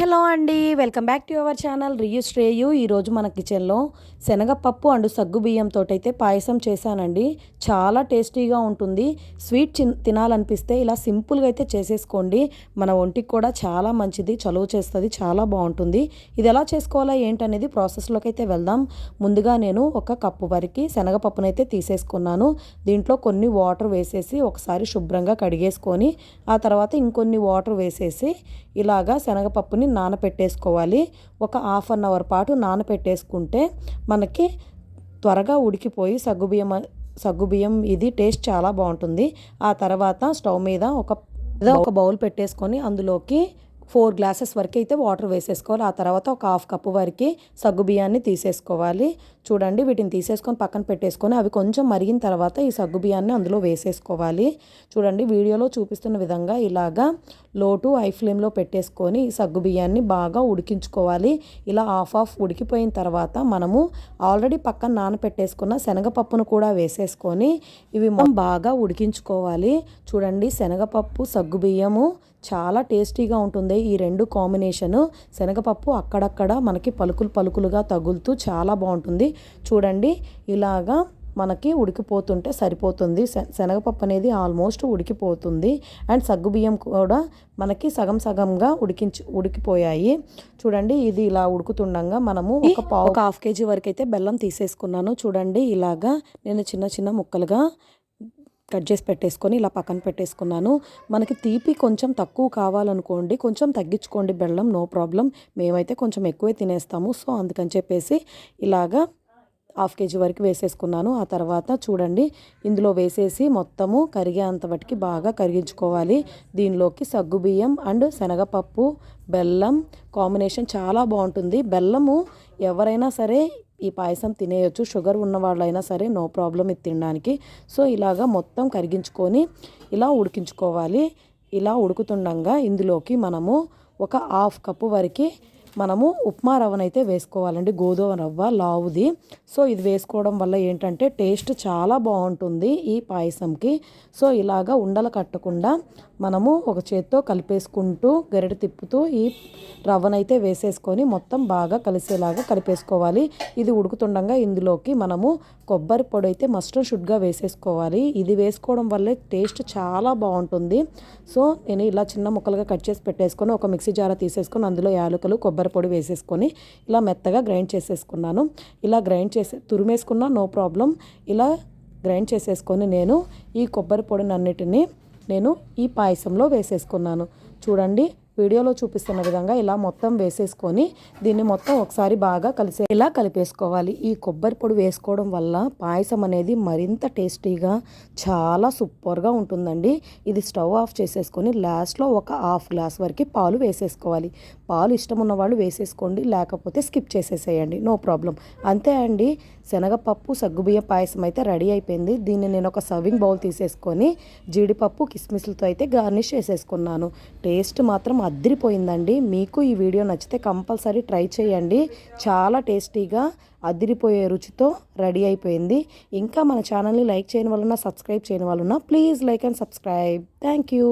Hello అండి welcome back to our channel Riyu Shreyu. ఈరోజు మన కిచెన్లో శనగపప్పు అండ్ సగ్గు బియ్యంతో అయితే పాయసం చేశానండి. చాలా టేస్టీగా ఉంటుంది. స్వీట్ చిన్ తినాలనిపిస్తే ఇలా సింపుల్గా అయితే చేసేసుకోండి. మన ఒంటికి కూడా చాలా మంచిది చలువ చేస్తుంది చాలా బాగుంటుంది. ఇది ఎలా చేసుకోవాలా ఏంటనేది ప్రాసెస్లోకి అయితే వెళ్దాం. ముందుగా నేను ఒక కప్పు వరకు శనగపప్పునైతే తీసేసుకున్నాను. దీంట్లో కొన్ని వాటర్ వేసేసి ఒకసారి శుభ్రంగా కడిగేసుకొని ఆ తర్వాత ఇంకొన్ని వాటర్ వేసేసి ఇలాగా శనగపప్పుని నానపెట్టేసుకోవాలి. ఒక హాఫ్ అన్ అవర్ పాటు నానపెట్టేసుకుంటే మనకి త్వరగా ఉడికిపోయి సగ్గుబియ్యం సగ్గుబియ్యం ఇది టేస్ట్ చాలా బాగుంటుంది. ఆ తర్వాత స్టవ్ మీద ఒక ఒక బౌల్ పెట్టేసుకొని అందులోకి ఫోర్ గ్లాసెస్ వరకు అయితే వాటర్ వేసేసుకోవాలి. ఆ తర్వాత ఒక హాఫ్ కప్పు వరకు సగ్గు బియ్యాన్ని తీసేసుకోవాలి. చూడండి వీటిని తీసేసుకొని పక్కన పెట్టేసుకొని అవి కొంచెం మరిగిన తర్వాత ఈ సగ్గు బియ్యాన్ని అందులో వేసేసుకోవాలి. చూడండి వీడియోలో చూపిస్తున్న విధంగా ఇలాగా లోటు హై ఫ్లేమ్లో పెట్టేసుకొని ఈ సగ్గు బియ్యాన్ని బాగా ఉడికించుకోవాలి. ఇలా హాఫ్ ఆఫ్ ఉడికిపోయిన తర్వాత మనము ఆల్రెడీ పక్కన నానపెట్టేసుకున్న శనగపప్పును కూడా వేసేసుకొని ఇవి మనం బాగా ఉడికించుకోవాలి. చూడండి శనగపప్పు సగ్గు బియ్యము చాలా టేస్టీగా ఉంటుంది. ఈ రెండు కాంబినేషను శనగపప్పు అక్కడక్కడ మనకి పలుకులు పలుకులుగా తగులుతూ చాలా బాగుంటుంది. చూడండి ఇలాగా మనకి ఉడికిపోతుంటే సరిపోతుంది. శనగపప్పు అనేది ఆల్మోస్ట్ ఉడికిపోతుంది. అండ్ సగ్గుబియ్యం కూడా మనకి సగం సగంగా ఉడికించి ఉడికిపోయాయి. చూడండి ఇది ఇలా ఉడుకుతుండగా మనము ఒక పావు ఒక హాఫ్ కేజీ వరకు అయితే బెల్లం తీసేసుకున్నాను. చూడండి ఇలాగా నేను చిన్న చిన్న ముక్కలుగా కట్ చేసి పెట్టేసుకొని ఇలా పక్కన పెట్టేసుకున్నాను. మనకి తీపి కొంచెం తక్కువ కావాలనుకోండి కొంచెం తగ్గించుకోండి బెల్లం నో ప్రాబ్లం. మేమైతే కొంచెం ఎక్కువే తినేస్తాము. సో అందుకని చెప్పేసి ఇలాగా హాఫ్ కేజీ వరకు వేసేసుకున్నాను. ఆ తర్వాత చూడండి ఇందులో వేసేసి మొత్తము కరిగేంత బట్టికి బాగా కరిగించుకోవాలి. దీనిలోకి సగ్గుబియ్యం అండ్ శనగపప్పు బెల్లం కాంబినేషన్ చాలా బాగుంటుంది. బెల్లము ఎవరైనా సరే ఈ పాయసం తినేయచ్చు. షుగర్ ఉన్న వాళ్ళైనా సరే నో ప్రాబ్లం ఇది తినడానికి. సో ఇలాగా మొత్తం కరిగించుకొని ఇలా ఉడికించుకోవాలి. ఇలా ఉడుకుతుండగా ఇందులోకి మనము ఒక హాఫ్ కప్పు వరకు మనము ఉప్మా రవ్వనైతే వేసుకోవాలండి గోధుమ రవ్వ లావుది. సో ఇది వేసుకోవడం వల్ల ఏంటంటే టేస్ట్ చాలా బాగుంటుంది ఈ పాయసంకి. సో ఇలాగా ఉండలు కట్టకుండా మనము ఒక చేత్తో కలిపేసుకుంటూ గరిట తిప్పుతూ ఈ రవ్వనైతే వేసేసుకొని మొత్తం బాగా కలిసేలాగా కలిపేసుకోవాలి. ఇది ఉడుకుతుండగా ఇందులోకి మనము కొబ్బరి పొడి అయితే మస్ట్ షుడ్గా వేసేసుకోవాలి. ఇది వేసుకోవడం వల్లే టేస్ట్ చాలా బాగుంటుంది. సో నేను ఇలా చిన్న ముక్కలుగా కట్ చేసి పెట్టేసుకొని ఒక మిక్సీ జార తీసేసుకొని అందులో యాలకులు కొబ్బరి కొబ్బరి పొడి వేసేసుకొని ఇలా మెత్తగా గ్రైండ్ చేసేసుకున్నాను. ఇలా గ్రైండ్ చేసే తురిమేసుకున్నా నో ప్రాబ్లం. ఇలా గ్రైండ్ చేసేసుకొని నేను ఈ కొబ్బరి పొడిని అన్నిటినీ నేను ఈ పాయసంలో వేసేసుకున్నాను. చూడండి వీడియోలో చూపిస్తున్న విధంగా ఇలా మొత్తం వేసేసుకొని దీన్ని మొత్తం ఒకసారి బాగా కలిసే ఇలా కలిపేసుకోవాలి. ఈ కొబ్బరి పొడి వేసుకోవడం వల్ల పాయసం అనేది మరింత టేస్టీగా చాలా సూపర్గా ఉంటుందండి. ఇది స్టవ్ ఆఫ్ చేసేసుకొని లాస్ట్లో ఒక హాఫ్ గ్లాస్ వరకు పాలు వేసేసుకోవాలి. పాలు ఇష్టం ఉన్న వాళ్ళు వేసేసుకోండి లేకపోతే స్కిప్ చేసేసేయండి. No problem. అంతే అండి. శనగపప్పు సగ్గుబియ్య పాయసం అయితే రెడీ అయిపోయింది. దీన్ని నేను ఒక సర్వింగ్ బౌల్ తీసేసుకొని జీడిపప్పు కిస్మిస్లతో అయితే గార్నిష్ చేసేసుకున్నాను. టేస్ట్ మాత్రం అదిరిపోయిందండి. మీకు ఈ వీడియో నచ్చితే కంపల్సరీ ట్రై చేయండి. చాలా టేస్టీగా అదిరిపోయే రుచితో రెడీ అయిపోయింది. ఇంకా మన ఛానల్ని లైక్ చేయని వాళ్ళున్నా సబ్స్క్రైబ్ చేయని వాళ్ళున్నా please like and subscribe. Thank you.